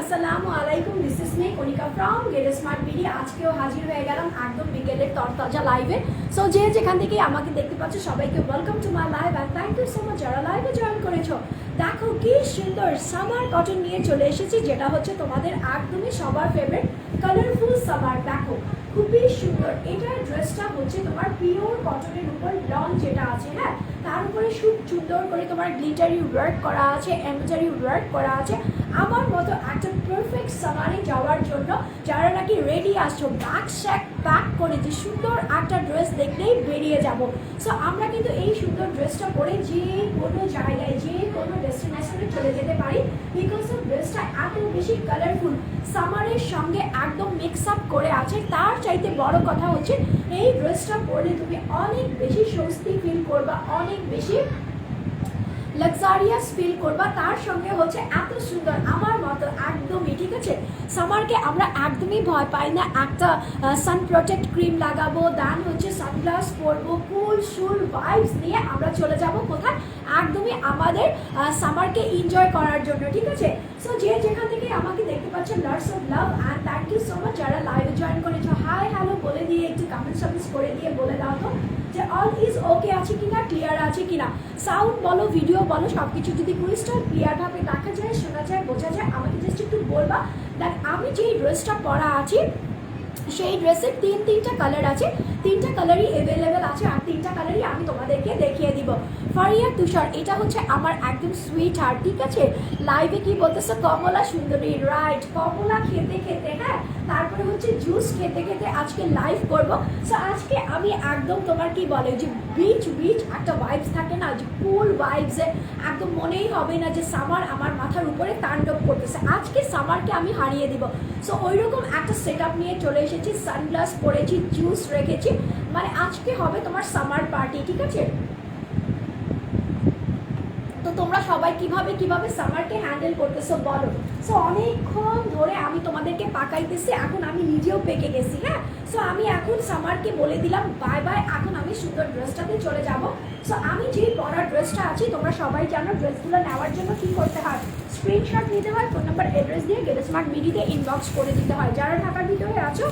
আসসালামু আলাইকুম Konika from smart আজকেও হাজির হয়ে গেলাম একদম বিকেলের লাইভে সো যে যেখান আমাকে দেখতে পাচ্ছ, সবাইকে ওয়েলকাম টু লাইভ যারা লাইভে জয়েন করেছ। দেখো কি সুন্দর সামার কটন নিয়ে চলে এসেছি, যেটা হচ্ছে তোমাদের একদমই সবার ফেভারিট কালারফুল সামার দেখো খুবই সুন্দর। এটার ড্রেসটা হচ্ছে তোমার পিওর কটনের উপর লং যেটা আছে হ্যাঁ? তার উপরে খুব সুন্দর করে তোমার গ্লিটারি ওয়ার্ক করা আছে এমব্রয়ডারি ওয়ার্ক করা আছে। আমার মতো একটা পারফেক্ট সামারে যাওয়ার জন্য যারা নাকি রেডি আসছো ব্যাক শ্যাক প্যাক করে যে সুন্দর একটা ড্রেস দেখলেই বেরিয়ে যাব। সো আমরা কিন্তু এই সুন্দর ড্রেসটা পরে যে কোনো জায়গায়, যে কোনো ডেস্টিনেশনে চলে যেতে পারি বিকজ অফ ড্রেসটা এত বেশি কালারফুল সামারের সঙ্গে একদম মিক্স আপ করে আছে। তার চাইতে বড় কথা হচ্ছে, এই ড্রেসটা পরলে তুমি অনেক বেশি স্বস্তি ফিল করবা, অনেক বেশি লাক্সারিয়াস ফিল করবা, তার সঙ্গে হচ্ছে এত সুন্দর আমার মতো একদমই, ঠিক আছে? সামারকে আমরা একদমই ভয় পাই না, একটা সান প্রোটেক্ট ক্রিম লাগাবো দেন হচ্ছে সানগ্লাস পরবো কুল শুল ভাইবস নিয়ে আমরা চলে যাব কোথায়? একদমই আমাদের সামারকে এনজয় করার জন্য, ঠিক আছে? সো যে যেখান থেকে আমাকে দেখতে পাচ্ছেন lots of love and thank you so much যারা লাইভে জয়েন করেছ হাই হ্যালো বলে দিয়ে একটু কমেন্ট সার্ভিস করে দিয়ে বলে দাও তো। যে অল ইজ ওকে আছে কিনা ক্লিয়ার আছে কিনা। সাউন্ড বলো ভিডিও বলো সব কিছু যদি ক্রিস্টাল ক্লিয়ারভাবে দেখা যায়, শোনা যায়, বোঝা যায়, আমাকে জাস্ট একটু বলবা। দেখ আমি যেই ড্রেসটা পরা আছি, সেই ড্রেসের তিন, তিনটা কালার আছে। তিনটা কালারই অ্যাভেলেবেল আছে আর তিনটা কালারই আমি তোমাদেরকে দেখিয়ে দিব। ফারিয়া তুষার এটা হচ্ছে আমার একদম সুইট হার্ট ঠিক আছে? লাইভে কি বলতেছে? কমলা সুন্দরী রাইট কমলা খেতে খেতে হ্যাঁ? তারপরে হচ্ছে জুস খেতে খেতে আজকে লাইভ করব। সো আজকে আমি একদম তোমার কি বলে, যে বিচ বিচ একটা ভাইবস থাকে না, যে কুল ভাইবসে একদম মনেই হবে না যে সামার আমার মাথার উপরে তাণ্ডব করতেছে। আজকে সামারকে আমি হারিয়ে দিব। সো ওইরকম একটা সেট নিয়ে চলে এসেছি সানগ্লাস পরেছি জুস রেখেছি। মানে আজকে হবে তোমার সামার পার্টি ঠিক আছে? তোমরা সবাই কীভাবে কীভাবে সামারকে হ্যান্ডেল করতেছো বলো। সো অনেকক্ষণ ধরে আমি তোমাদেরকে পাকাইতেছি, এখন আমি নিজেও পেকে গেছি হ্যাঁ? সো আমি এখন সামারকে বলে দিলাম বাই বাই এখন আমি সুন্দর ড্রেসটাতে চলে যাব। সো আমি যেই পরার ড্রেসটা আছি, তোমরা সবাই জানো ড্রেসগুলো নেওয়ার জন্য কী করতে হয়? স্ক্রিনশট নিতে হয় ফোন নাম্বার অ্যাড্রেস দিয়ে গেলে স্মার্ট মিডিতে ইনবক্স করে দিতে হয়। যারা ঢাকার ভিতরে আছো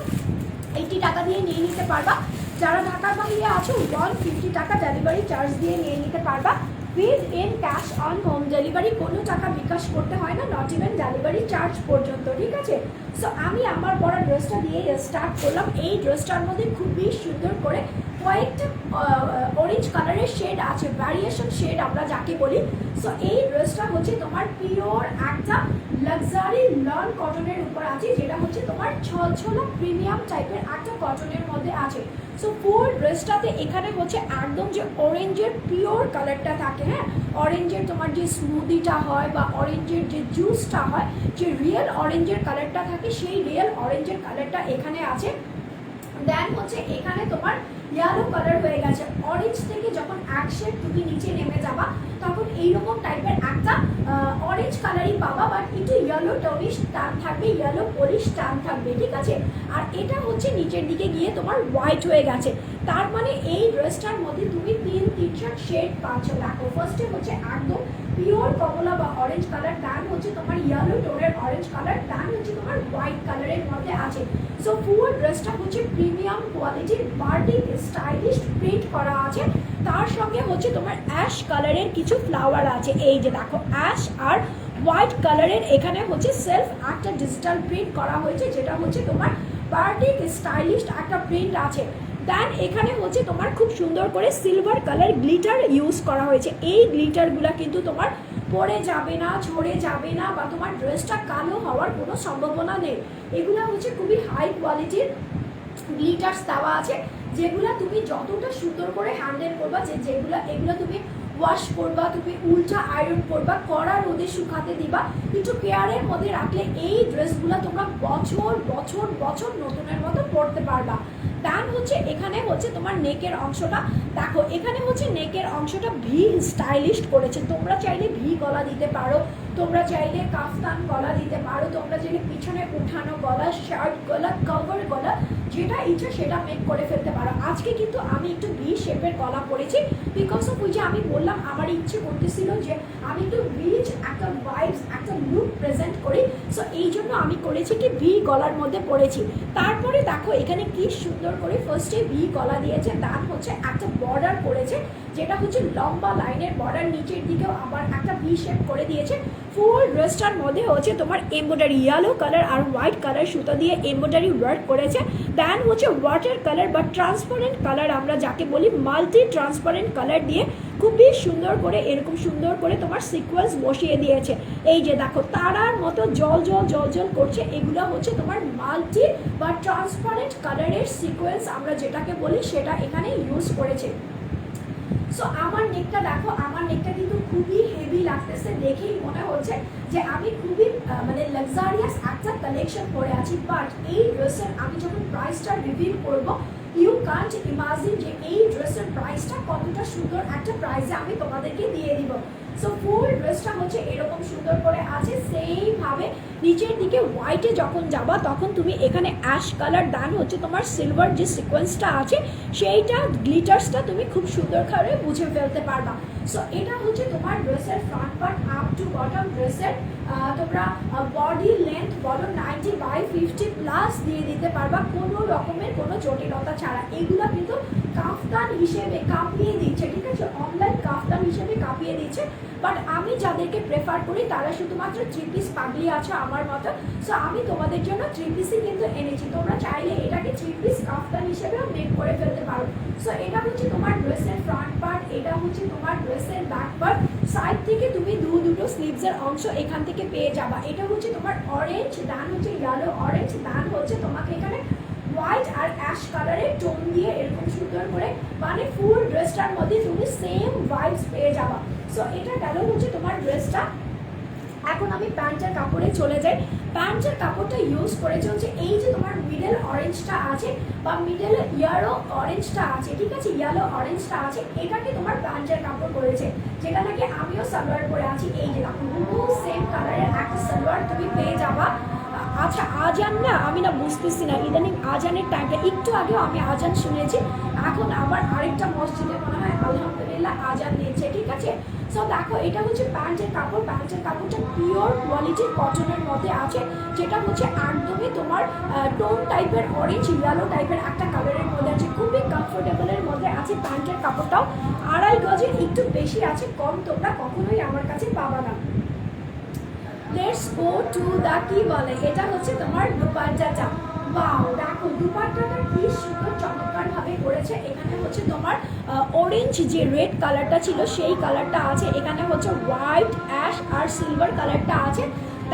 এইটি টাকা দিয়ে নিয়ে নিতে পারবা। যারা ঢাকার বাইরে আছো ওয়ান ফিফটি টাকা ডেলিভারি চার্জ দিয়ে নিয়ে নিতে পারবা। Within cash on home delivery কোনো টাকা বিকাশ করতে হয় না নট ইভেন ডেলিভারি চার্জ পর্যন্ত, ঠিক আছে? সো আমি আমার পরা ড্রেসটা দিয়ে স্টার্ট করলাম। এই ড্রেসটার মধ্যে খুবই সুন্দর করে কয়েকটা অরেঞ্জ কালারের শেড আছে ভ্যারিয়েশন শেড আমরা যাকে বলি। সো এই ড্রেসটা হচ্ছে তোমার পিওর একটা লাক্সারি লন কটনের উপর আছে, যেটা হচ্ছে তোমার ছলছলা প্রিমিয়াম টাইপের একটা কটনের মধ্যে আছে। সো ফুল ড্রেসটাতে এখানে হচ্ছে একদম যে অরেঞ্জের পিওর কালারটা থাকে হ্যাঁ? অরেঞ্জের তোমার যে স্মুদিটা হয় বা অরেঞ্জের যে জুসটা হয়, যে রিয়েল অরেঞ্জের কালারটা থাকে, সেই রিয়েল অরেঞ্জের কালারটা এখানে আছে। দেন হচ্ছে এখানে তোমার ইয়েলো কালার হয়ে গেছে। অরেঞ্জ থেকে যখন এক শেড তুমি নিচে নেমে যাবা তখন এইরকম টাইপের একটা অরেঞ্জ কালারই পাবা বাট একটু ইয়েলো টনিশ টান থাকবে ইয়েলো পলিশ টান থাকবে, ঠিক আছে? আর এটা হচ্ছে নিচের দিকে গিয়ে তোমার হোয়াইট হয়ে গেছে। তার মানে এই ড্রেসটার মধ্যে তুমি তিন তিনটা শেড পাচ্ছ। দেখো ফার্স্টে হচ্ছে একদম পিওর কমলা বা অরেঞ্জ কালার ডান হচ্ছে তোমার ইয়েলো টোনের অরেঞ্জ কালার ডান হচ্ছে তোমার হোয়াইট কালারের মধ্যে আছে। সো ফুল ড্রেসটা হচ্ছে প্রিমিয়াম কোয়ালিটির বার্ডিং স্টাইলিশ প্রিন্ট করা আছে। তার সঙ্গে হচ্ছে তোমার অ্যাশ কালারের কিছু ফ্লাওয়ার আছে। এই যে দেখো অ্যাশ আর হোয়াইট কালারের এখানে হচ্ছে সেলফ একটা ডিজিটাল প্রিন্ট করা হয়েছে, যেটা হচ্ছে তোমার বার্ডিং স্টাইলিশ একটা প্রিন্ট আছে। দেন এখানে হচ্ছে তোমার খুব সুন্দর করে সিলভার কালার গ্লিটার ইউজ করা হয়েছে। এই গ্লিটারগুলো কিন্তু তোমার পরে যাবে না, ঝরে যাবে না বা তোমার ড্রেসটা কালো হওয়ার কোনো সম্ভাবনা নেই। এগুলো হচ্ছে খুবই হাই কোয়ালিটির গ্লিটার্স দেওয়া আছে। যেগুলো তুমি যতটা সুন্দর করে হ্যান্ডেল করবা, যে যেগুলো, এগুলো তুমি ওয়াশ করবা, তুমি উল্টা আয়রন করবা, কড়া রোদে শুকাতে দিবা, একটু কেয়ারের মধ্যে রাখলে এই ড্রেসগুলো তোমরা বছর বছর বছর নতুনের মতো পরতে পারবা। ডান হচ্ছে, এখানে হচ্ছে তোমার নেকের অংশটা। দেখো, এখানে হচ্ছে নেকের অংশটা ভি স্টাইলিশ করেছে। তোমরা চাইলে ভি গলা দিতে পারো, তোমরা চাইলে কাফতান গলা দিতে পারো, তোমরা চাইলে পিছনে উঠানো গলা শার্ট গলা কভার গলা যেটা ইচ্ছা সেটা মেক করে ফেলতে পারো। আজকে কিন্তু আমি একটু ভি শেপের গলা পরেছি বিকজ অফ ওই যে আমি বললাম, আমার ইচ্ছে করতেছিল যে আমি একটু রিচ একটা ভাইবস একটা লুক প্রেজেন্ট করি। সো এই জন্য আমি করেছি কি ভি গলার মধ্যে পরেছি। তারপরে দেখো, এখানে কি সুন্দর করে ফার্স্টে ভি গলা দিয়েছে তার হচ্ছে একটা বর্ডার করেছে, যেটা হচ্ছে লম্বা লাইনের বর্ডার নিচের দিকেও আবার একটা ভি শেপ করে দিয়েছে। ফুল ড্রেসটার মধ্যে হচ্ছে তোমার এমব্রয়ডারি ইয়েলো কালার আর হোয়াইট কালার সুতো দিয়ে এমব্রয়ডারি ওয়ার্ক করেছে। দেন হচ্ছে ওয়াটার কালার বা ট্রান্সপারেন্ট কালার আমরা যাকে বলি মাল্টি ট্রান্সপারেন্ট কালার দিয়ে খুবই সুন্দর করে, এরকম সুন্দর করে তোমার সিকোয়েন্স বসিয়ে দিয়েছে। এই যে দেখো, তারার মতো জল জল জল জল করছে, এগুলো হচ্ছে তোমার মাল্টি বা ট্রান্সপারেন্ট কালারের সিকোয়েন্স আমরা যেটাকে বলি সেটা এখানে ইউজ করেছে। সো আমার নেকটা দেখো, আমার নেকটা কিন্তু খুবই হেভি লাগতেছে, দেখেই মনে হচ্ছে যে আমি খুবই মানে লাক্সারিয়াস একটা কালেকশন পরে আছি। বাট এই ড্রেসের আমি যখন প্রাইসটা রিভিল করব ইউ কান্ট ইমাজিন যে এই ড্রেসের প্রাইসটা কতটা সুন্দর একটা প্রাইসে আমি তোমাদেরকে দিয়ে দিব। সো ফুল ড্রেসটা হচ্ছে এরকম সুন্দর করে আছে সেইভাবে নিচের দিকে হোয়াইটে যখন যাবা, তখন তুমি এখানে অ্যাশ কালার দান হচ্ছে তোমার সিলভার যে সিকোয়েন্সটা আছে, সেইটা গ্লিটার্সটা তুমি খুব সুন্দর করে বুঝে ফেলতে পারবা। সো এটা হচ্ছে তোমার ড্রেসের front part up to bottom ড্রেসের তোমরা বডি লেন্থ বলো নাইনটি বাই ফিফটি প্লাস দিয়ে দিতে পারবা, কোনো রকমের কোনো জটিলতা ছাড়া। এগুলো কিন্তু কাফতান হিসেবে কাঁপিয়ে দিচ্ছে, ঠিক আছে? অনলাইন কাফতান হিসেবে কাঁপিয়ে দিচ্ছে। বাট আমি যাদেরকে প্রেফার করি, তারা শুধুমাত্র থ্রি পিস পাগলি আছে আমার মতো। সো আমি তোমাদের জন্য থ্রি পিসই কিন্তু এনেছি। তোমরা চাইলে এটাকে থ্রি পিস কাফতান হিসেবেও মেক করে ফেলতে পারো। সো এটা হচ্ছে তোমার ড্রেসের ফ্রন্ট পার্ট এটা হচ্ছে তোমার ড্রেসের ব্যাক পার্ট সাইড থেকে তুমি দু দুটো স্লিভসের অংশ এখান থেকে পেয়ে যাবা। এটা হচ্ছে তোমার অরেঞ্জ দান হচ্ছে ইয়েলো অরেঞ্জ দান হচ্ছে তোমাকে এখানে হোয়াইট আর অ্যাশ কালারের টোন দিয়ে এরকম সুন্দর করে মানে ফুল ড্রেসটার মধ্যে তুমি সেম ভাইবস পেয়ে যাবা। সো এটা গেল হচ্ছে তোমার ড্রেসটা এখন আমি প্যান্টের কাপড়ে চলে যাই। প্যান্টের কাপড়টা ইউজ করে চলছে। এই যে তোমার মিডল অরেঞ্জটা আছে বা মিডল ইয়েলো অরেঞ্জটা আছে, ঠিক আছে? ইয়ালো অরেঞ্জটা আছে, এটাকে তোমার প্যান্টের কাপড় করেছে যেটা নাকি আমিও সালোয়ার পরে আছি। এই যে দেখো সেম কালারের একটা সালোয়ার তুমি পেয়ে যাবা। আচ্ছা আজান না, আমি না বুঝতেছি না। ইদানিং আজানের টাইমটা একটু আগেও আমি আজান শুনেছি। এখন আবার আরেকটা মসজিদে মনে হয় আলহামদুলিল্লাহ আজান দিয়েছে, ঠিক আছে? সো দেখো, এটা হচ্ছে প্যান্টের কাপড়। প্যান্টের কাপড়টা পিওর কোয়ালিটির কটনের মধ্যে আছে। যেটা হচ্ছে একদমই তোমার টোন টাইপের অরেঞ্জ ইয়েলো টাইপের একটা কালারের মধ্যে আছে। খুবই কমফোর্টেবলের মধ্যে আছে প্যান্টের কাপড়টাও। আড়াই গজের একটু বেশি আছে, কম তোমরা কখনোই আমার কাছে পাবা না। লেটস গো টু দা কি বলে। এটা হচ্ছে তোমার দুপাট্টাটা বাও দেখো, দুপাট্টাটা কি সুন্দর চমৎকার ভাবে করেছে। এখানে হচ্ছে তোমার অরেঞ্জ যে রেড কালারটা ছিল, সেই কালারটা আছে। এখানে হচ্ছে হোয়াইট অ্যাশ আর সিলভার কালারটা আছে।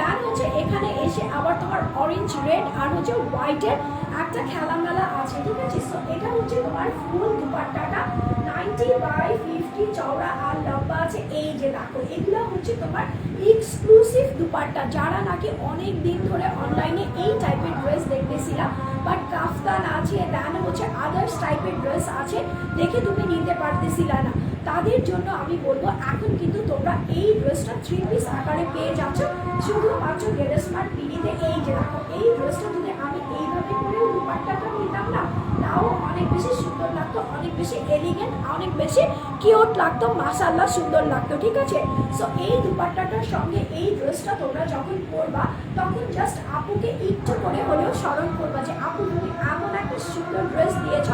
তার হচ্ছে এখানে এসে আবার তোমার অরেঞ্জ রেড আর হচ্ছে হোয়াইটের একটা খেলামেলা আছে, ঠিক আছে? সো এটা হচ্ছে তোমার ফুল দুপাট্টাটা নাইনটি বাই ফিফটি চওড়া আর লম্বা আছে। এই যে দেখো, এগুলো হচ্ছে তোমার এক্সক্লুসিভ দুপাট্টা। যারা নাকি অনেক দিন ধরে অনলাইনে এই টাইপের ড্রেস দেখতেছিলাম বাট কাফতান আছে দেন হচ্ছে আদার্স টাইপের ড্রেস আছে, দেখে তুমি নিতে পারতেছিলা না। তাদের জন্য আমি বলব, এখন কিন্তু তোমরা এই ড্রেসটা থ্রি পিস আকারে পেয়ে যাচ্ছ। শুধুমাত্র গেলে স্মার্ট পিড়িতে এই যে দেখো, এই ড্রেসটা যদি আমি এইভাবে করেও দুপাট্টাটা নিতাম না, তাও অনেক বেশি সুন্দর লাগতো, অনেক বেশি এলিগেন্ট অনেক বেশি কিউট লাগতো মাসাল্লাহ সুন্দর লাগতো, ঠিক আছে? সো এই দুপাট্টাটার সঙ্গে এই ড্রেসটা তোমরা যখন পরবা, তখন জাস্ট আপুকে একটু করে হলেও স্মরণ করবা যে, আপু তুমি এমন একটা সুন্দর ড্রেস দিয়েছ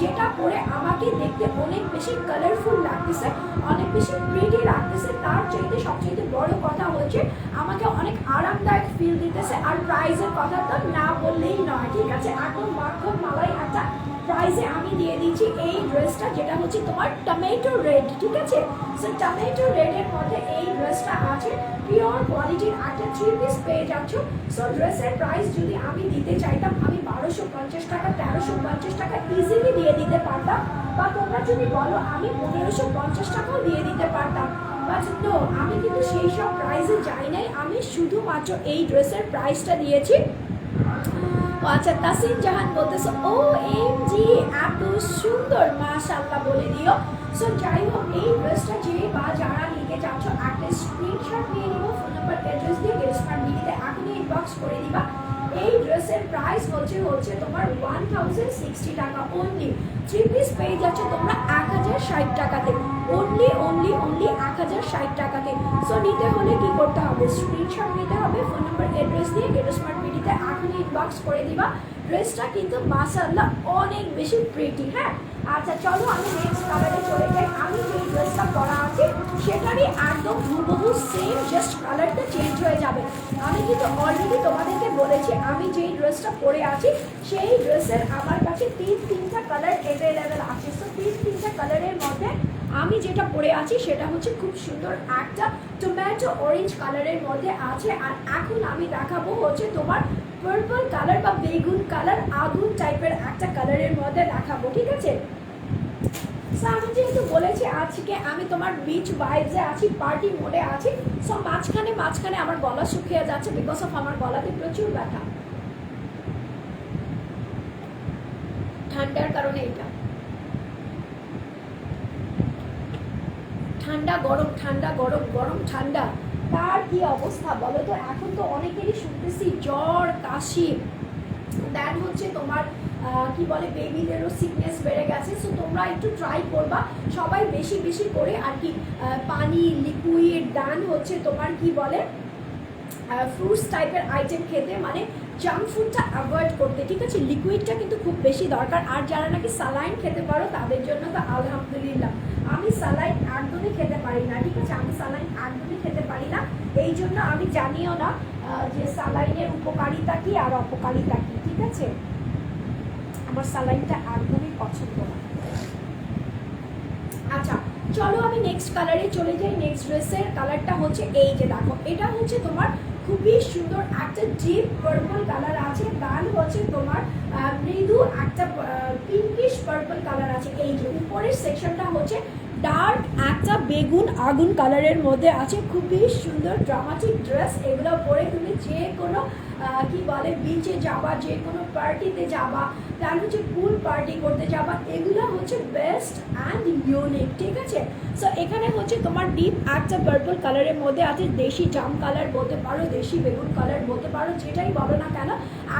যেটা পরে আমাকে দেখতে অনেক বেশি কালারফুল লাগতেছে, অনেক বেশি প্রিটি লাগতেছে। তার চাইতে সবচেয়ে বড় কথা হচ্ছে, আমাকে অনেক আরামদায়ক ফিল দিতেছে। আর প্রাইজের কথা তো না বললেই নয়, ঠিক আছে? এখন মাখন মালাই একটা প্রাইসে আমি দিয়ে দিচ্ছি এই ড্রেসটা যেটা হচ্ছে তোমার টমেটো রেড ঠিক আছে? সো টমেটো রেডের মধ্যে এই ড্রেসটা আছে। পিওর কোয়ালিটির একটা থ্রি পিস পেয়ে যাচ্ছ। সো ড্রেসের প্রাইস যদি আমি দিতে চাইতাম, আমি বারোশো পঞ্চাশ টাকা, তেরোশো পঞ্চাশ টাকা ইজিলি দিয়ে দিতে পারতাম। বা তোমরা যদি বলো, আমি পনেরোশো পঞ্চাশ টাকাও দিয়ে দিতে পারতাম। বাট নো আমি কিন্তু সেই সব প্রাইসে যাই নাই। আমি শুধুমাত্র এই ড্রেসের প্রাইসটা দিয়েছি। আচ্ছা তাসিন জাহান বলতেছে ও এম জি এত সুন্দর মাশাল্লাহ বলে দিও। সো যাই হোক এই ড্রেসটা যে বা যারা নিতে চাচ্ছ একটা স্ক্রিনশট নিয়ে নিব ফোন নাম্বার অ্যাড্রেস দিয়ে গেস্টমার দিদিতে এখনই ইনবক্স করে দিবা। এই ড্রেসের প্রাইস হচ্ছে হচ্ছে তোমার ওয়ান থাউজেন্ড সিক্সটি টাকা অনলি থ্রি পিস পেয়ে যাচ্ছে তোমরা এক হাজার ষাট টাকাতে। অনলি অনলি অনলি এক হাজার ষাট টাকাতে। সো নিতে হলে কি করতে হবে? স্ক্রিনশট নিতে হবে ফোন নাম্বার অ্যাড্রেস দিয়ে গেটো স্মার্ট বিডিতে এখনই ইনবক্স করে দিবা। ড্রেসটা কিন্তু মাসাল্লাহ অনেক বেশি প্রিটি হ্যাঁ? আচ্ছা চলো আমি নেক্সট কালারে চলে যাই। আমি যে ড্রেসটা পরা আছে, সেটারই একদম হুবহু সেম জাস্ট কালারটা চেঞ্জ হয়ে যাবে। আমি কিন্তু অলরেডি তোমাদেরকে বলেছি, আমি যেই ড্রেসটা পরে আছি, সেই ড্রেসের আমার কাছে তিন তিনটা কালার অ্যাভেলেবেল আছে। তো তিন তিনটা কালারের মধ্যে আমি যেটা পরে আছি সেটা হচ্ছে খুব সুন্দর একটা টমেটো অরেঞ্জ কালারের মধ্যে আছে। আর এখন আমি দেখাবো হচ্ছে তোমার পার্পল কালার বা বেগুন কালার আগুন টাইপের একটা কালারের মধ্যে দেখাবো ঠিক আছে? So, আমি যেহেতু বলেছি আজকে আমি তোমার বিচ ভাইবসে আছি পার্টি মোডে আছি সো মাঝখানে মাঝখানে আমার গলা শুকিয়ে যাচ্ছে বিকজ অফ আমার গলাতে প্রচুর ব্যথা। ঠান্ডার কারণে এটা ঠান্ডা, গরম ঠান্ডা, গরম গরম, ঠান্ডা। তার কি অবস্থা বলো তো? এখন তো অনেকেরই শুনতেছি জ্বর, কাশি। দেন হচ্ছে তোমার কি বলে বেবিদেরও সিকনেস বেড়ে গেছে। সো তোমরা একটু ট্রাই করবা। সবাই বেশি বেশি করে আর কি পানি লিকুইড দেন হচ্ছে তোমার কি বলে ফ্রুটস টাইপের আইটেম খেতে মানে জাঙ্ক ফুডটা অ্যাভয়েড করতে। ঠিক আছে? লিকুইডটা কিন্তু খুব বেশি দরকার। আর যারা নাকি সালাইন খেতে পারো, তাদের জন্য তো আলহামদুলিল্লাহ। আমি সালাইন একদমই খেতে পারি না, ঠিক আছে? আমি সালাইন একদমই খেতে পারি না। এই জন্য আমি জানিও না যে সালাইনের উপকারিতা কি আর অপকারিতা কি, ঠিক আছে? আমার সালাইনটা একদমই পছন্দ না। আচ্ছা চলো আমি নেক্সট কালারে চলে যাই। নেক্সট ড্রেসের কালারটা হচ্ছে এই যে দেখো, এটা হচ্ছে তোমার খুবই সুন্দর, একটা ডিপ পার্পল কালার আছে। দান হচ্ছে তোমার মৃদু একটা পিঙ্কিশ পার্পল কালার আছে। এই যে উপরের সেকশনটা হচ্ছে ডার্ক একটা বেগুন আগুন কালারের মধ্যে আছে। খুবই সুন্দর ড্রামাটিক ড্রেস এগুলো পরে তুমি যে কোনো কি বলে বিচে যাবা যে কোনো পার্টিতে যাবা তার হচ্ছে পুল পার্টি করতে যাবা এগুলো হচ্ছে বেস্ট অ্যান্ড ইউনিক ঠিক আছে? সো এখানে হচ্ছে তোমার ডিপ একটা পার্পল কালারের মধ্যে আছে, দেশি জাম কালার বলতে পারো, দেশি বেগুন কালার বলতে পারো, যেটাই বলো না কেন,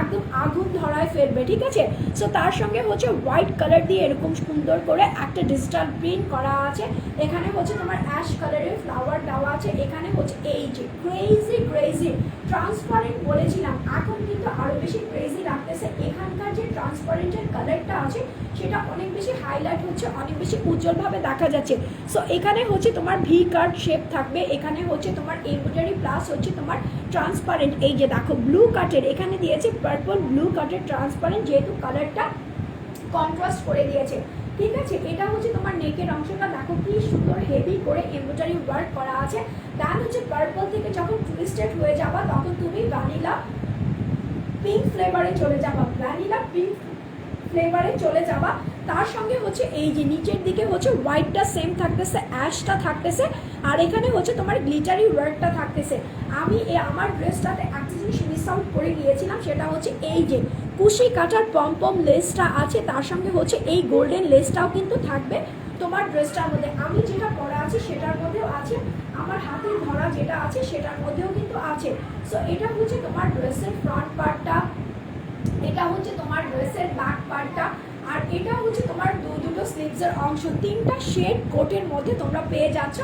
একদম আগুন ধরায় ফেলবে, ঠিক আছে? সো তার সঙ্গে হচ্ছে হোয়াইট কালার দিয়ে এরকম সুন্দর করে একটা ডিজিটাল প্রিন্ট করা আছে, এখানে হচ্ছে তোমার অ্যাশ কালারের ফ্লাওয়ার দেওয়া আছে, এখানে হচ্ছে এই যে ক্রেজি ক্রেজি ট্রান্সপারেন্ট বলেছিলাম এখন কিন্তু আরও বেশি ক্রেজি লাগতেছে। এখানকার যে ট্রান্সপারেন্টের কালারটা আছে, সেটা অনেক বেশি হাইলাইট হচ্ছে, অনেক বেশি উজ্জ্বলভাবে দেখা যাচ্ছে। সো এখানে হচ্ছে তোমার ভি কার্ড শেপ থাকবে, এখানে হচ্ছে তোমার এমব্রয়ডারি প্লাস হচ্ছে তোমার ট্রান্সপারেন্ট এই যে দেখো ব্লু কাটের এখানে দিয়েছে পার্পল ব্লু কাটের ট্রান্সপারেন্ট যেহেতু কালারটা কন্ট্রাস্ট করে দিয়েছে। ঠিক আছে? এটা হচ্ছে তোমার নেকের অংশটা। দেখো কি সুন্দর হেভি করে এমব্রয়ডারি ওয়ার্ক করা আছে। দেন হচ্ছে পার্পল থেকে যখন টুইস্টেড হয়ে যাবা, তখন তুমি ভ্যানিলা পিঙ্ক ফ্লেভারে চলে যাবা ভ্যানিলা পিঙ্ক ফ্লেভারে চলে যাবা। তার সঙ্গে হচ্ছে এই যে নিচের দিকে হচ্ছে হোয়াইটটা সেম থাকতেছে অ্যাশটা থাকতেছে, আর এখানে হচ্ছে তোমার গ্লিটারি ওয়ার্কটা থাকতেছে। আমি এ আমার ড্রেসটাতে একটা জিনিস মিস আউট করে গিয়েছিলাম, সেটা হচ্ছে এই যে কুশি কাটার পম লেসটা আছে, তার সঙ্গে হচ্ছে এই গোল্ডেন লেসটাও কিন্তু থাকবে তোমার ড্রেসটার মধ্যে। আমি যেটা পরা আছে, সেটার মধ্যেও আছে আমার হাতে ধরা যেটা আছে সেটার মধ্যেও কিন্তু আছে। সো এটা হচ্ছে তোমার ড্রেসের ফ্রন্ট পার্টটা এটা হচ্ছে তোমার ড্রেসের ব্যাক পার্টটা আর এটা হচ্ছে তোমার দু দুটো স্লিভসের অংশ। তিনটা শেড কোটের মধ্যে তোমরা পেয়ে যাচ্ছ।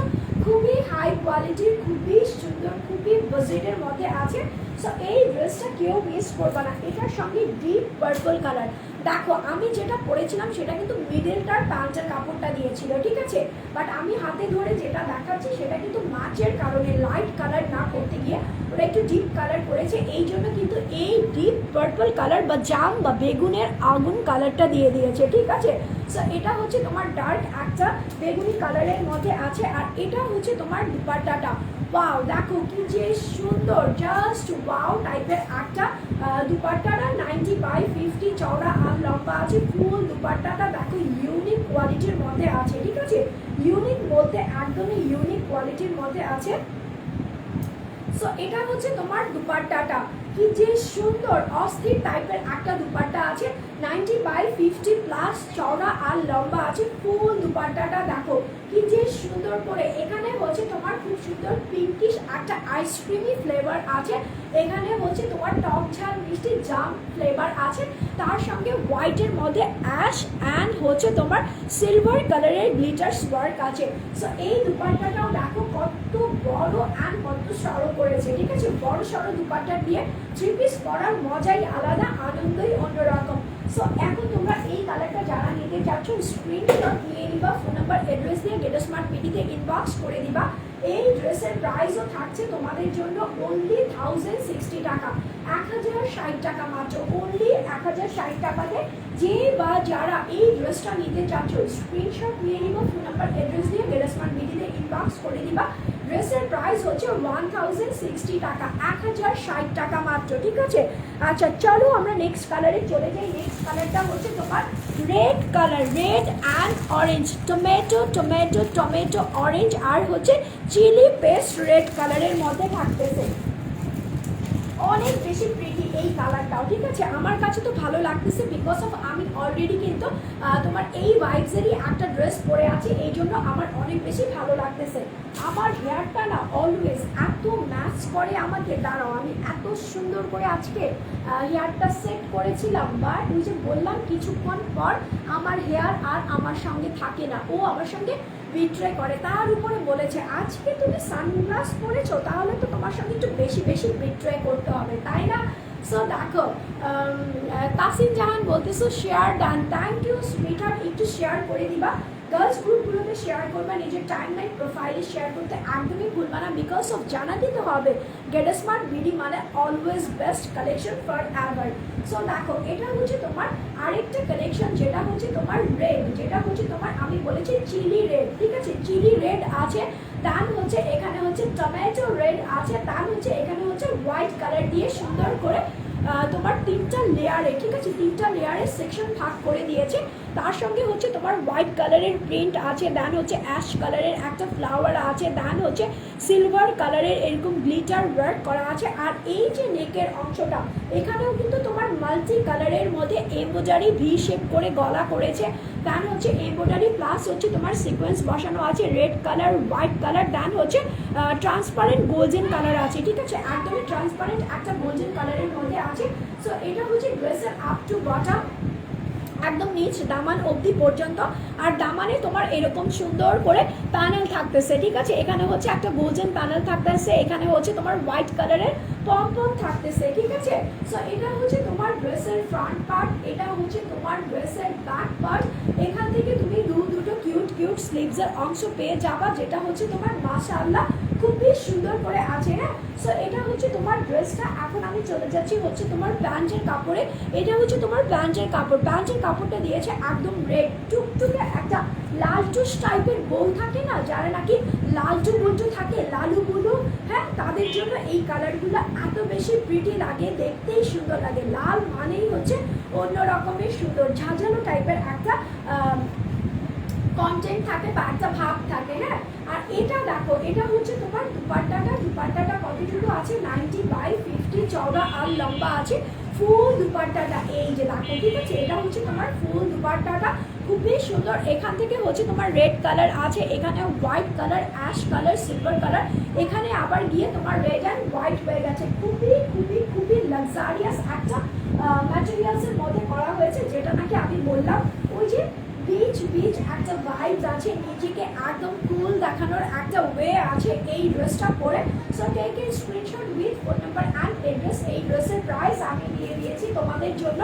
খুবই হাই কোয়ালিটির খুবই সুন্দর, খুবই বাজেটের মধ্যে আছে। সো এই ড্রেসটা কেউ মিস করবে না। এটার সঙ্গে ডিপ পার্পল কালার দেখো, আমি যেটা পরেছিলাম সেটা কিন্তু মিডলটার প্যান্টের কাপড়টা দিয়েছিল, ঠিক আছে? বাট আমি হাতে ধরে যেটা দেখাচ্ছি সেটা কিন্তু মাছের কারণে লাইট কালার না করতে গিয়ে ওরা একটু ডিপ কালার করেছে। এই জন্য কিন্তু এই ডিপ পার্পল কালার বা জাম বা বেগুনের আগুন কালারটা দিয়ে দিয়েছে, ঠিক আছে? সো এটা হচ্ছে তোমার ডার্ক একটা বেগুনি কালারের মধ্যে আছে, আর এটা হচ্ছে তোমার দুপাট্টাটা। ওয়াও দেখো কি যে সুন্দর জাস্ট ওয়াও টাইপের একটা দুপাট্টাটা নাইনটি বাই ফিফটি চওড়া আর লম্বা আছে ফুল দুপাট্টাটা দেখো ইউনিক কোয়ালিটির মধ্যে আছে, ঠিক আছে? ইউনিক বলতে একদমই ইউনিক কোয়ালিটির মধ্যে আছে। সো এটা হচ্ছে তোমার দুপাট্টাটা। কি যে সুন্দর, অস্থির টাইপের একটা দুপাট্টা আছে নাইনটি বাই ফিফটি প্লাস চওড়া আর লম্বা আছে ফুল দুপাট্টাটা দেখো। কি যে সুন্দর করে। এখানে হচ্ছে তোমার খুব সুন্দর পিঙ্কিশ একটা আইসক্রিমি ফ্লেভার আছে। এখানে হচ্ছে তোমার টক ঝাল, মিষ্টি জাম ফ্লেভার আছে। তার সঙ্গে হোয়াইটের মধ্যে অ্যাশ অ্যান্ড হচ্ছে তোমার সিলভার কালারের গ্লিটার্স ওয়ার্ক আছে। সো এই দুপাট্টাটাও দেখো কত বড় অ্যান্ড কত সরো করেছে, ঠিক আছে? বড় সরো দুপাট্টা দিয়ে থ্রি পিস পরার মজাই আলাদা, আনন্দই অন্যরকম। সো এখন তোমরা এই কালারটা যারা নিতে চাচ্ছ স্ক্রিনশট নিয়ে নিবা ফোন নাম্বার অ্যাড্রেস দিয়ে স্মার্ট পিডিতে ইনবক্স করে দিবা। এই ড্রেসের প্রাইসও থাকছে তোমাদের জন্য অনলি থাউজেন্ড সিক্সটি টাকা। এক হাজার ষাট টাকা মাত্র। অনলি এক হাজার ষাট টাকাতে যে বা যারা এই ড্রেসটা নিতে চাচ্ছ স্ক্রিনশট নিয়ে নিব ফোন নাম্বার অ্যাড্রেস দিয়ে গেট স্মার্ট পিডিতে ইনবক্স করে দিবা। ড্রেসের প্রাইস হচ্ছে ওয়ান থাউজেন্ড সিক্সটি টাকা। এক হাজার ষাট টাকা মাত্র, ঠিক আছে? আচ্ছা চলো আমরা নেক্সট কালারে চলে যাই। নেক্সট কালারটা হচ্ছে তোমার red colour red and orange tomato tomato tomato orange আর হচ্ছে চিলি পেস্ট রেড কালারের মধ্যে থাকতেছে। অনেক বেশি প্রিটি এই কালারটাও ঠিক আছে? আমার কাছে তো ভালো লাগতেছে বিকজ অফ আমি অলরেডি কিন্তু তোমার এই ভাইবসেরই একটা ড্রেস পরে আছি, এই জন্য আমার অনেক বেশি ভালো লাগতেছে। আমার হেয়ারটা না অলওয়েজ এত ম্যাচ করে আমাকে, দাঁড়াও, আমি এত সুন্দর করে আজকে হেয়ারটা সেট করেছিলাম বাট ওই যে বললাম, কিছুক্ষণ পর আমার হেয়ার আর আমার সঙ্গে থাকে না। ও আমার সঙ্গে বিট্রে করে। তার উপরে বলেছে, আজকে তুমি সানগ্লাস পরেছো, তাহলে তো তোমার সঙ্গে একটু বেশি বেশি বিট্রে করতে হবে। তাই না? সো দেখো তাসিম জাহান বলতেছো share done thank you sweater একটু শেয়ার করে দিবা। গার্লস গ্রুপগুলোতে শেয়ার করবা, নিজের টাইম লাইন প্রোফাইলে শেয়ার করতে একদমই ভুলবা না। বিকজ অফ জানাতে তো হবে গেট স্মার্ট বিডি মানে always best collection forever so দেখো এটা হচ্ছে তোমার আরেকটা কালেকশন যেটা হচ্ছে তোমার রেড যেটা হচ্ছে তোমার, আমি বলেছি চিলি রেড ঠিক আছে? চিলি রেড আছে। তার হচ্ছে এখানে হচ্ছে টমেটো রেড আছে, তার হচ্ছে এখানে হচ্ছে হোয়াইট কালার দিয়ে সুন্দর করে তোমার তিনটা লেয়ারে ঠিক আছে? তিনটা লেয়ারের সেকশন ভাগ করে দিয়েছে। তার সঙ্গে হচ্ছে তোমার হোয়াইট কালারের প্রিন্ট আছে দেন হচ্ছে অ্যাশ কালারের একটা ফ্লাওয়ার আছে দেন হচ্ছে সিলভার কালারের এরকম গ্লিটার ওয়ার্ক করা আছে। আর এই যে নেকের অংশটা, এখানেও কিন্তু তোমার মাল্টি কালারের মধ্যে এম্বোডারি ভি শেপ করে গলা করেছে। দেন হচ্ছে এম্বোডারি প্লাস হচ্ছে তোমার সিকোয়েন্স বসানো আছে red colour white colour then হচ্ছে ট্রান্সপারেন্ট গোল্ডেন কালার আছে, ঠিক আছে? একদমই ট্রান্সপারেন্ট একটা গোল্ডেন কালারের মধ্যে আছে সো এটা হচ্ছে ড্রেসের আপ টু একদম নিচ দামান অবধি পর্যন্ত। আর দামানে তোমার এরকম সুন্দর করে প্যানেল থাকতেছে, ঠিক আছে? এখানে হচ্ছে একটা গোল্ডেন প্যানেল থাকতেছে, এখানে হচ্ছে তোমার হোয়াইট কালারের থাকতেছে, ঠিক আছে? সো এটা হচ্ছে তোমার ড্রেসের ফ্রন্ট পার্ট এটা হচ্ছে তোমার ড্রেসের ব্যাক পার্ট এখান থেকে তুমি দু দুটো কিউট কিউট স্লিভসের অংশ পেয়ে যাবা, যেটা হচ্ছে তোমার মাশাআল্লাহ খুবই সুন্দর করে আছে হ্যাঁ? সো এটা হচ্ছে তোমার ড্রেসটা এখন আমি চলে যাচ্ছি হচ্ছে তোমার প্যান্টের কাপড়ে। এটা হচ্ছে তোমার প্যান্টের কাপড়। প্যান্টের কাপড়টা দিয়েছে একদম রেড টুকটুকে একটা লালটুস টাইপের বউ থাকে না, যারা নাকি লালটু বুলটু থাকে, লালু বুলু হ্যাঁ? তাদের জন্য এই কালারগুলো এত বেশি প্রিটি লাগে, দেখতেই সুন্দর লাগে। লাল মানেই হচ্ছে অন্য রকমের সুন্দর, ঝাঁঝালো টাইপের একটা কন্টেন্ট থাকে বা একটা ভাব থাকে হ্যাঁ? আর এটা দেখো, এটা হচ্ছে তোমার দুপাট্টাটা দুপাট্টাটা কতটুকু আছে? নাইনটি বাই ফিফটি চওড়া আর লম্বা আছে। ফুল দুপাট্টাটা, এই যে দেখো, ঠিক আছে? এটা হচ্ছে তোমার ফুল দুপাট্টাটা। খুবই সুন্দর। এখান থেকে হচ্ছে তোমার রেড কালার আছে এখানে white colour ash colour silver colour এখানে আবার গিয়ে তোমার রেড অ্যান্ড হোয়াইট হয়ে গেছে। খুবই খুবই খুবই লাক্সারিয়াস একটা ম্যাটেরিয়ালসের মধ্যে করা হয়েছে, যেটা নাকি আমি বললাম, ওই যে বিচ বিচ একটা ভাইবস আছে, নিজেকে একদম কুল দেখানোর একটা ওয়ে আছে এই ড্রেসটা পরে। So take a screenshot with phone number and address এই ড্রেসের প্রাইস আমি দিয়ে দিয়েছি তোমাদের জন্য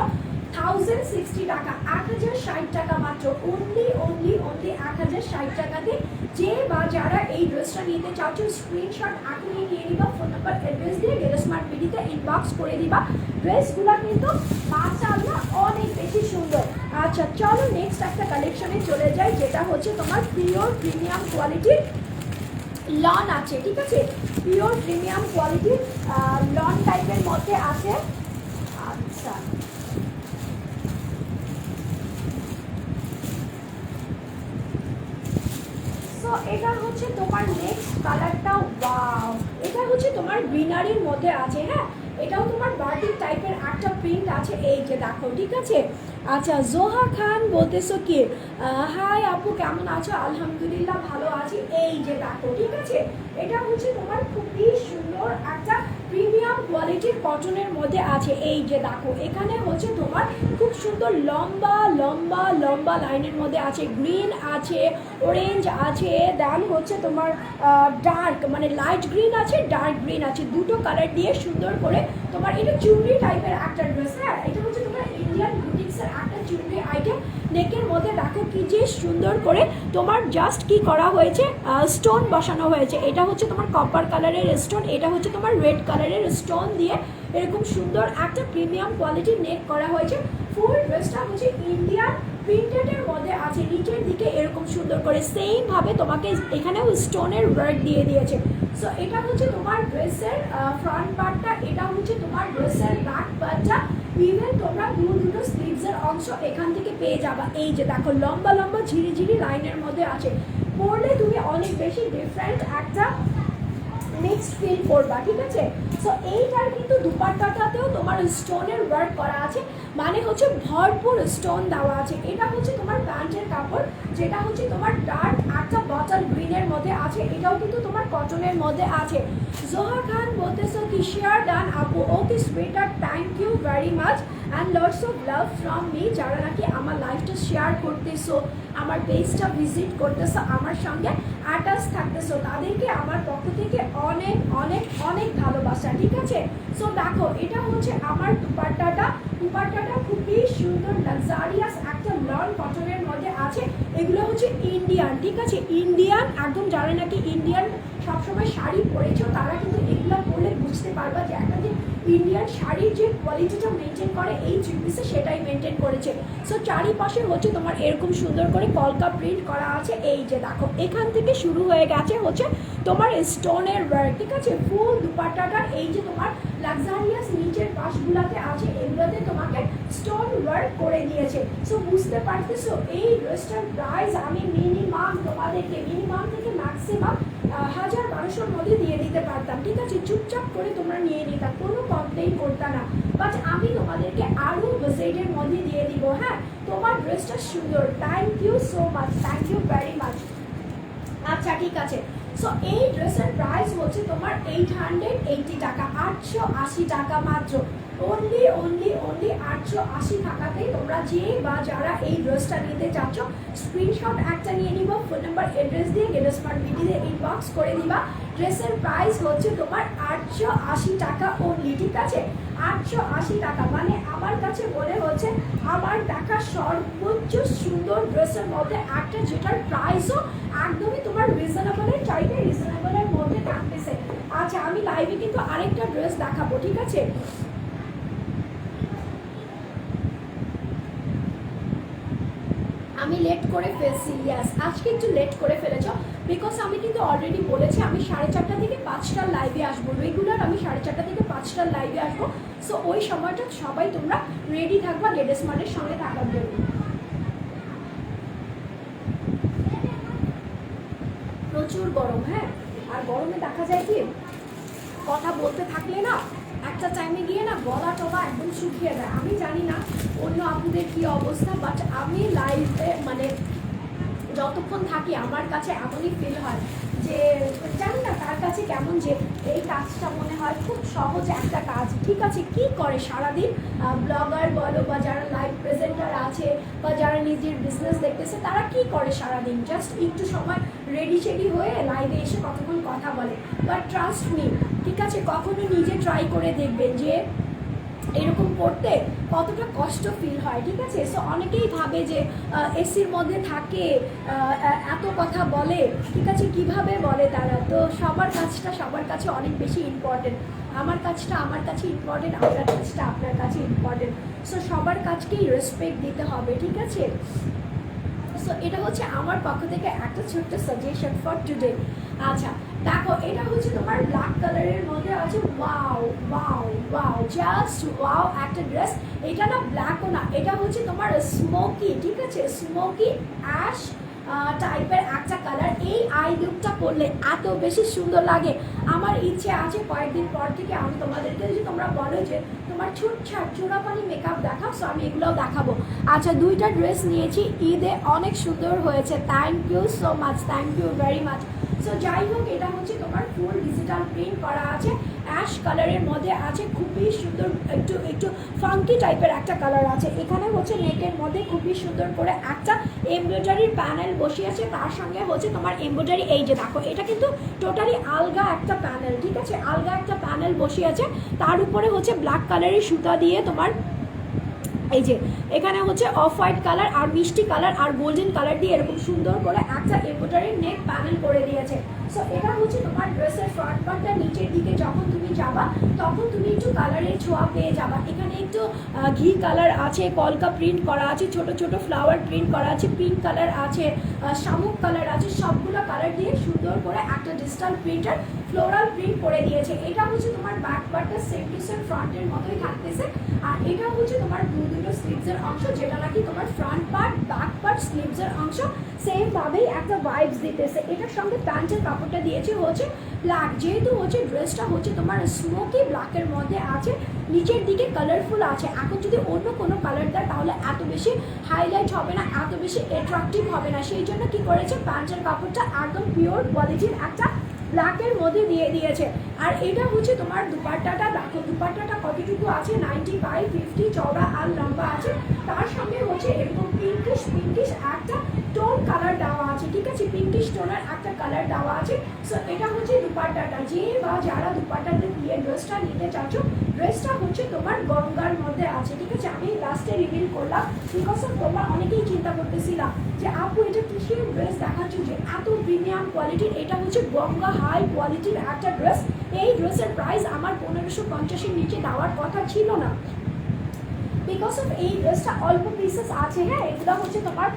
থাউজেন্ড সিক্সটি টাকা, এক হাজার ষাট টাকা মাত্র। অনলি অনলি অনলি এক হাজার ষাট টাকাতে যে বা যারা এই ড্রেসটা নিতে চাচ্ছ স্ক্রিনশট এখনই নিয়ে নিবা ফোন নাম্বার অ্যাড্রেস দিয়ে গেলে স্মার্ট বিডিতে ইনবক্স করে দিবা। ড্রেসগুলো কিন্তু মাশাআল্লাহ অনেক বেশি সুন্দর। আচ্ছা চলো নেক্সট একটা কালেকশনে চলে যাই, যেটা হচ্ছে তোমার পিওর প্রিমিয়াম কোয়ালিটির লন আছে, ঠিক আছে? পিওর প্রিমিয়াম কোয়ালিটির লন টাইপের মধ্যে আছে। আচ্ছা। সো এটা হচ্ছে তোমার নেক্সট কালারটা ওয়াও এটা হচ্ছে তোমার গ্রিনারির মধ্যে আছে হ্যাঁ? এটাও তোমার বার্টিক টাইপের একটা প্রিন্ট আছে। এই যে দেখো, ঠিক আছে? আচ্ছা জোহা খান বলতেছো কি? হাই আপু, কেমন আছো? আলহামদুলিল্লাহ ভালো আছি। এই যে দেখো, ঠিক আছে? এটা হচ্ছে তোমার প্রিমিয়াম কোয়ালিটির মধ্যে আছে, এই যে দেখো, এখানে হচ্ছে তোমার খুব সুন্দর লম্বা লম্বা লম্বা লাইনের মধ্যে আছে, গ্রিন আছে অরেঞ্জ আছে দেন হচ্ছে তোমার ডার্ক মানে লাইট গ্রিন আছে ডার্ক গ্রিন আছে, দুটো কালার দিয়ে সুন্দর করে তোমার এটা চুনরি টাইপের একটা ড্রেস হ্যাঁ? এটা হচ্ছে তোমার ইন্ডিয়ান বুটিক্সের একটা চুনরি আইটেম নেকের মধ্যে দেখো কি যে সুন্দর করে তোমার জাস্ট কি করা হয়েছে স্টোন বসানো হয়েছে, এটা হচ্ছে তোমার কপার কালারের স্টোন এটা হচ্ছে তোমার রেড কালারের স্টোন দিয়ে এরকম সুন্দর একটা প্রিমিয়াম কোয়ালিটির নেক করা হয়েছে। ফুল ড্রেসটা হচ্ছে ইন্ডিয়ান প্রিন্টেডের মধ্যে আছে। নিচের দিকে এরকম সুন্দর করে সেম ভাবে তোমাকে এখানেও স্টোনের ওয়ার্ক দিয়ে দিয়েছে। সো এটা হচ্ছে তোমার ড্রেসের ফ্রন্ট পার্টটা এটা হচ্ছে তোমার ড্রেসের ব্যাক পার্টটা ইভেন তোমরা দু দুটো স্লিভসের অংশ এখান থেকে পেয়ে যাবা। এই যে দেখো, লম্বা লম্বা ঝিরি ঝিরি লাইনের মধ্যে আছে। পরলে তুমি অনেক বেশি ডিফারেন্ট একটা নেক্সট ফিল করবা, ঠিক আছে? সো এইটার কিন্তু দুপাট্টাটাতেও তোমার স্টোনের ওয়ার্ক করা আছে। মানে হচ্ছে ভরপুর স্টোন দেওয়া আছে। এটা হচ্ছে তোমার প্যান্টের কাপড়, যেটা হচ্ছে তোমার ডার্ক একটা বটল গ্রিনের মধ্যে আছে। এটাও কিন্তু তোমার কটনের মধ্যে আছে। জোহা খান বলতেছো কি শেয়ার ডান আপু। Okay sweater thank you very much and lots of love from me যারা নাকি আমার লাইফটা শেয়ার করতেছো, আমার পেজটা ভিজিট করতেছো, আমার সঙ্গে অ্যাটাচ থাকতেছো, তাদেরকে আমার পক্ষ থেকে অনেক অনেক অনেক ভালোবাসা, ঠিক আছে? সো দেখো, এটা হচ্ছে আমার দুপাট্টাটা। দুপাট্টাটা খুবই সুন্দর লাক্সারিয়াস একটা লন কটনের মধ্যে আছে। এগুলো হচ্ছে ইন্ডিয়ান ঠিক আছে? ইন্ডিয়ান একদম যারা নাকি ইন্ডিয়ান সবসময় শাড়ি পরেছো, তারা কিন্তু এগুলো পরলে বুঝতে পারবা যে একটা যে ইন্ডিয়ান শাড়ির যে কোয়ালিটিটা মেনটেন করে, এই চিপিসে সেটাই মেনটেন করেছে। সো চারিপাশে হচ্ছে তোমার এরকম সুন্দর করে কলকা প্রিন্ট করা আছে, এই যে দেখো, এখান থেকে শুরু হয়ে গেছে হচ্ছে তোমার স্টোনের ওয়ার্ক ঠিক আছে? ফুল দুপাট্টাটার এই যে তোমার লাক্সারিয়াস নিচের পাশগুলাতে আছে, এগুলোতে তোমাকে স্টোন ওয়ার্ক করে দিয়েছে। সো বুঝতে পারতেছো? এই ড্রেসটার প্রাইস আমি মিনিমাম তোমাদেরকে মিনিমাম থেকে ম্যাক্সিমাম হাজার বারোশোর মধ্যে দিয়ে দিতে পারতাম। ঠিক আছে, চুপচাপ করে তোমরা নিয়ে নিতাম কোনো কমপ্লেন করতাম না। বাট আমি তোমাদেরকে আরও বাজেটের মধ্যে দিয়ে দিব হ্যাঁ? তোমার ড্রেসটা সুন্দর। Thank you so much thank you very much আচ্ছা ঠিক আছে। সো এই ড্রেসের প্রাইস হচ্ছে তোমার এইট হান্ড্রেড এইটি টাকা, আটশো আশি টাকা মাত্র। অনলি অনলি অনলি আটশো আশি টাকাতেই তোমরা যে বা যারা এই ড্রেসটা নিতে চাচ্ছ স্ক্রিনশট একটা নিয়ে নিব ফোন নাম্বার অ্যাড্রেস দিয়ে গেলে স্মার্ট বিডিতে ইনবক্স করে দিবা। ড্রেসের প্রাইস হচ্ছে তোমার আটশো আশি টাকা অনলি ঠিক আছে? আটশো আশি টাকা মানে আমার কাছে মনে হচ্ছে আমার দেখা সর্বোচ্চ সুন্দর ড্রেসের মধ্যে একটা যেটার প্রাইসও একদমই তোমার রিজনেবলের চাইতে রিজনেবলের মধ্যে থাকতেছে। আচ্ছা আমি লাইভে কিন্তু আরেকটা ড্রেস দেখাবো, ঠিক আছে? আমি লেট করে ফেলছি ইয়াস আজকে একটু লেট করে ফেলেছ বিকজ আমি কিন্তু অলরেডি বলেছি, আমি সাড়ে চারটা থেকে পাঁচটার লাইভে আসব। রেগুলার আমি সাড়ে চারটা থেকে পাঁচটার লাইভে আসব। সো ওই সময়টা সবাই তোমরা রেডি থাকবা লেডিস মার্টের সঙ্গে থাকার জন্য। প্রচুর গরম হ্যাঁ? আর গরমে দেখা যায় কি, কথা বলতে থাকলে না, একটা টাইমে গিয়ে না গলা টলা একদম শুকিয়ে যায়। আমি জানি অন্য আপুদের কি অবস্থা বাট আমি লাইফে মানে যতক্ষণ থাকি আমার কাছে এমনই ফিল হয় যে, জানি না তার কাছে কেমন যে এই কাজটা মনে হয় খুব সহজ একটা কাজ। ঠিক আছে, কি করে সারাদিন ব্লগার বলো বা যারা লাইভ প্রেজেন্টার আছে বা যারা নিজের বিজনেস দেখতেছে, তারা কি করে সারাদিন? জাস্ট একটু সময় রেডি শেডি হয়ে লাইভে এসে কতক্ষণ কথা বলে। বাট ট্রাস্ট মি ঠিক আছে, কখনো নিজে ট্রাই করে দেখবেন যে এরকম করতে কতটা কষ্ট ফিল হয়, ঠিক আছে? সো অনেকেই ভাবে যে এসির মধ্যে থাকে এত কথা বলে, ঠিক আছে? কীভাবে বলে তারা? তো সবার কাজটা সবার কাছে অনেক বেশি ইম্পর্টেন্ট আমার কাজটা আমার কাছে ইম্পর্টেন্ট আপনার কাজটা আপনার কাছে ইম্পর্টেন্ট সো সবার কাজকেই রেসপেক্ট দিতে হবে, ঠিক আছে? সো এটা হচ্ছে আমার পক্ষ থেকে একটা ছোট্ট সাজেশন ফর টুডে আচ্ছা দেখো, এটা আছে wow wow wow just wow একটা ড্রেস এটা না ব্ল্যাকও না, এটা হচ্ছে তোমার স্মোকি ঠিক আছে? স্মোকি অ্যাশ টাইপের একটা কালার এই আই লুকটা করলে এত বেশি সুন্দর লাগে। আমার ইচ্ছে আছে কয়েকদিন পর থেকে আমি তোমাদেরকে যদি তোমরা বলো যে তোমার ছুটছাট চোরাপানি মেকআপ দেখাও সো আমি এগুলোও দেখাবো। আচ্ছা দুইটা ড্রেস নিয়েছি, ঈদে অনেক সুন্দর হয়েছে। Thank you so much thank you very much so যাই হোক, এটা হচ্ছে তোমার ফুল ডিজিটাল প্রিন্ট করা আছে অ্যাশ কালারের মধ্যে আছে খুবই সুন্দর, একটু একটু ফাঙ্কি টাইপের একটা কালার আছে। এখানে হচ্ছে নেকের মধ্যে খুবই সুন্দর করে একটা এমব্রয়ডারির প্যানেল বসিয়েছে তার সঙ্গে হচ্ছে তোমার এমব্রয়ডারি এই যে দেখো, এটা কিন্তু টোটালি আলগা একটা প্যানেল ঠিক আছে? আলগা একটা প্যানেল বসিয়েছে তার উপরে হচ্ছে ব্ল্যাক কালারের সুতা দিয়ে তোমার, এই যে, এখানে হচ্ছে অফ হোয়াইট কালার আর মিষ্টি কালার আর গোল্ডেন কালার দিয়ে এরকম সুন্দর করে একটা এম্ব্রয়ডারি নেক প্যানেল করে দিয়েছে। সো এটা হচ্ছে তোমার ড্রেসের ফ্রন্ট পার্টটা নিচের দিকে যখন তুমি যাবা, তখন তুমি একটু কালারের ছোঁয়া পেয়ে যাবা। এখানে একটু ঘি কালার আছে, কলকা প্রিন্ট করা আছে, ছোট ছোট ফ্লাওয়ার প্রিন্ট করা আছে পিঙ্ক কালার আছে শামুক কালার আছে, সবগুলো কালার দিয়ে সুন্দর করে একটা ডিজিটাল প্রিন্টার ফ্লোরাল প্রিন্ট করে দিয়েছে। এটা হচ্ছে তোমার ব্যাক পার্টটা সেম টু ফ্রন্টের মতোই থাকতেছে। আর এটা হচ্ছে তোমার দু দুটো স্লিভসের অংশ, যেটা নাকি তোমার ফ্রন্ট পার্ট ব্যাক পার্ট স্লিভসের অংশ সেম ভাবেই একটা ভাইবস দিতেছে। এটার সঙ্গে প্যান্টের কাপড়টা দিয়েছে, হচ্ছে ব্ল্যাক যেহেতু হচ্ছে ড্রেসটা হচ্ছে তোমার স্মোকি ব্ল্যাকের মধ্যে আছে, নিচের দিকে কালারফুল আছে। এখন যদি অন্য কোনো কালার দেয়, তাহলে এত বেশি হাইলাইট হবে না, এত বেশি অ্যাট্রাকটিভ হবে না। সেই জন্য কি করেছে, প্যান্টের কাপড়টা একদম পিওর কোয়ালিটির একটা ব্ল্যাকের মধ্যে দিয়ে দিয়েছে। আর এটা হচ্ছে তোমার দুপাট্টাটা, দেখো দুপাট্টাটা কতটুকু আছে? নাইনটি ফাইভ ফিফটি চওড়া আর লম্বা আছে। তার সঙ্গে হচ্ছে এরকম পিঙ্কিশ পিঙ্কিশ একটা টোন কালার দেওয়া আছে, ঠিক আছে? পিঙ্কিশ টোনের একটা কালার দেওয়া আছে। সো এটা হচ্ছে দুপাট্টাটা। যে বা যারা দুপাট্টাতে দিয়ে ড্রেসটা নিতে চাচ্ছ ড্রেসটা হচ্ছে তোমার গঙ্গার মধ্যে আছে, ঠিক আছে? আমি লাস্টে রিভিল করলাম বিকজ অফ তোমরা অনেকেই চিন্তা করতেছিলাম যে, আপু, এটা কিসের ড্রেস দেখাচ্ছ যে এত প্রিমিয়াম কোয়ালিটির এটা হচ্ছে গঙ্গা হাই কোয়ালিটির একটা ড্রেস এই ড্রেসের প্রাইস আমার পনেরোশো পঞ্চাশের নিচে দেওয়ার কথা ছিল না। বিকজ অফ এই ড্রেসটা অল্প পিসেস আছে হ্যাঁ? এগুলো হচ্ছে তোমার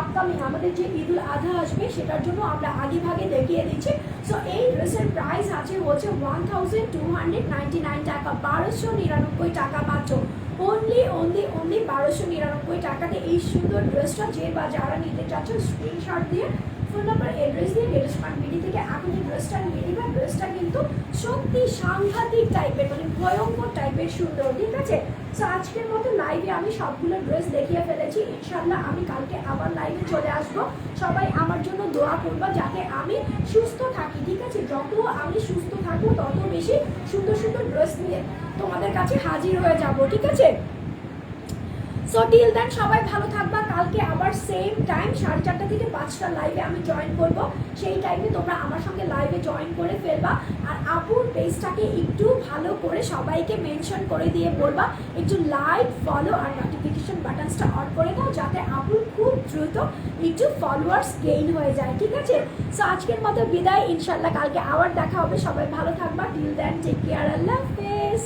আপকামিং আমাদের যে ঈদুল আধা আসবে, সেটার জন্য আমরা আগে ভাগে দেখিয়ে দিচ্ছি। সো এই ড্রেসের প্রাইস আছে হচ্ছে one thousand two hundred ninety nine টাকা, বারোশো নিরানব্বই টাকা মাত্র। অনলি অনলি অনলি বারোশো নিরানব্বই টাকাতে এই সুন্দর ড্রেসটা যে বা যারা নিতে চাচ্ছ স্ক্রিনশট দিয়ে ফোন নাম্বার এড্রেস দিয়ে লেটেস্ট স্মার্ট বিডি থেকে এই ড্রেসটা নিয়ে নিবে ড্রেসটা কিন্তু সত্যি সাংঘাতিক টাইপের মানে ভয়ঙ্কর টাইপের সুন্দর, ঠিক আছে? সো আজকের মতো লাইভে আমি সবগুলো ড্রেস দেখিয়ে ফেলেছি। ইনশাল্লাহ আমি কালকে আবার লাইভে চলে আসব। সবাই আমার জন্য দোয়া করবা যাতে আমি সুস্থ থাকি, ঠিক আছে? যত আমি সুস্থ থাকব, তত বেশি সুন্দর সুন্দর ড্রেস নিয়ে তোমাদের কাছে হাজির হয়ে যাব, ঠিক আছে? সো টিল দেন সবাই ভালো থাকবা। কালকে আবার সেম টাইম সাড়ে চারটা থেকে পাঁচটা লাইভে আমি জয়েন করব। সেই টাইমে তোমরা আমার সঙ্গে লাইভে জয়েন করে ফেলবা। আর আপুর পেজটাকে একটু ভালো করে সবাইকে মেনশন করে দিয়ে বলবা। একটু লাইক ফলো আর নোটিফিকেশন বাটনসটা অন করে দাও, যাতে আপুর খুব দ্রুত একটু ফলোয়ার্স গেইন হয়ে যায়, ঠিক আছে? সো আজকের মতো বিদায়। ইনশাল্লাহ কালকে আবার দেখা হবে। সবাই ভালো থাকবা। টিল দেন টেক কেয়ার আল্লাহ হাফেজ